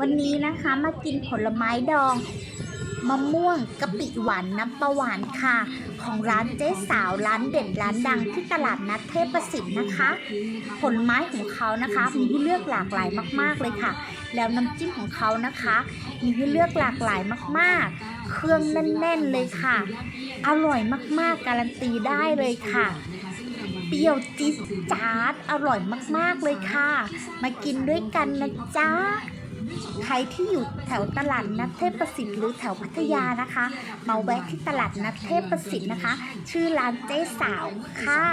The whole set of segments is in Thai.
วันนี้นะคะมากินผลไม้ดองมะม่วงกะปิหวานน้ำปลาหวานค่ะ ของร้านเจ๊สาวร้านเด็ดร้านดังที่ตลาดนัดเทพประสิทธิ์นะคะ ผลไม้ของเขานะคะ มีให้เลือกหลากหลายมาก ๆเลยค่ะ แล้วน้ำจิ้มของเขานะคะ มีให้เลือกหลากหลายมากๆ เครื่องแน่นๆเลยค่ะ อร่อยมากๆ การันตีได้เลยค่ะเปรี้ยวจี๊ดจ๊าดอร่อยมากๆเลยค่ะ มากินด้วยกันนะจ๊ะ ใครที่อยู่แถวตลาดนัดเทพประสิทธิ์หรือแถวพัทยานะคะ มาแวะที่ตลาดนัดเทพประสิทธิ์นะคะ ชื่อร้านเจ๊สาวค่ะ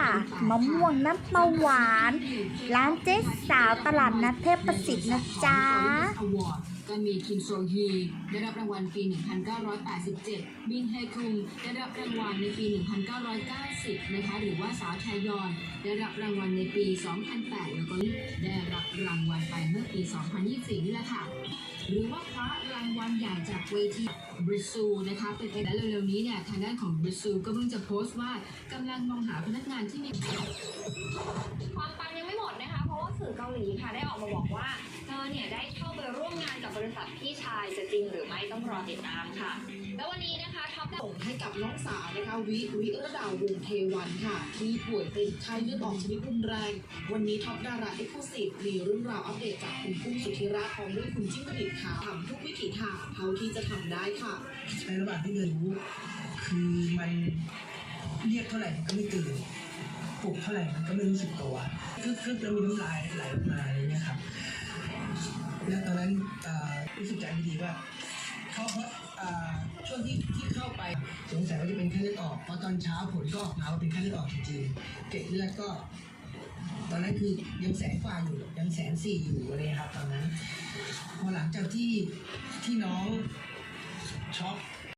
มะม่วงน้ำปลาหวาน ร้านเจ๊สาวตลาดนัดเทพประสิทธิ์นะจ๊ะก็มีคิมโซฮีได้รับรางวัลปี 1987 บินเฮคุงได้รับรางวัลในปี 1990 นะคะ หรือว่าสาวไทยอน ได้รับรางวัลในปี 2008 แล้วก็ได้รับรางวัล เมื่อปี 2024 นี่แหละค่ะ หรือว่าคว้ารางวัลใหญ่จากเวทีบริซูนะคะเป็นและเร็วๆนี้เนี่ยทางด้านของบริซูก็เพิ่งจะโพสต์ว่ากำลังมองหาพนักงานที่มี กับบริษัทพี่ชายจะจริงหรือไม่ต้องรอติดตามค่ะ แล้ววันนี้นะคะท็อปส่งให้กับน้องสาวนะคะวิวิระดาวงเทวันค่ะ ที่ป่วยเป็นไข้เลือดออกชนิดรุนแรง วันนี้ท็อปดาราเอ็กซ์คลูซีฟมีเรื่องราวอัปเดตจากคุณกุ้งสุธิราพร้อมด้วยคุณจิ้งหรีดขาวทำทุกวิถีทางเท่าที่จะทำได้ค่ะในระหว่างที่เดินรู้คือมันเรียกเท่าไหร่ก็ไม่ตื่น ปลุกเท่าไหร่มันก็ไม่รู้สึกตัวคือคือแล้วมีน้ำลายไหลออกมาอะไรเงี้ยครับแล้วตอนนั้นรู้สึกใจไม่ดีว่าเขาเพราะช่วงที่ที่เข้าไปสงสัยว่าจะเป็นไข้เลือดออกเพราะตอนเช้าผลก็ออกมาว่าเป็นไข้เลือดออกจริงๆเกล็ดเลือดก็ ตอนนั้นคือยังแสนกว่าอยู่ยังแสนสี่อยู่อะไรครับ ตอนนั้นพอหลังจากที่ที่น้องช็อก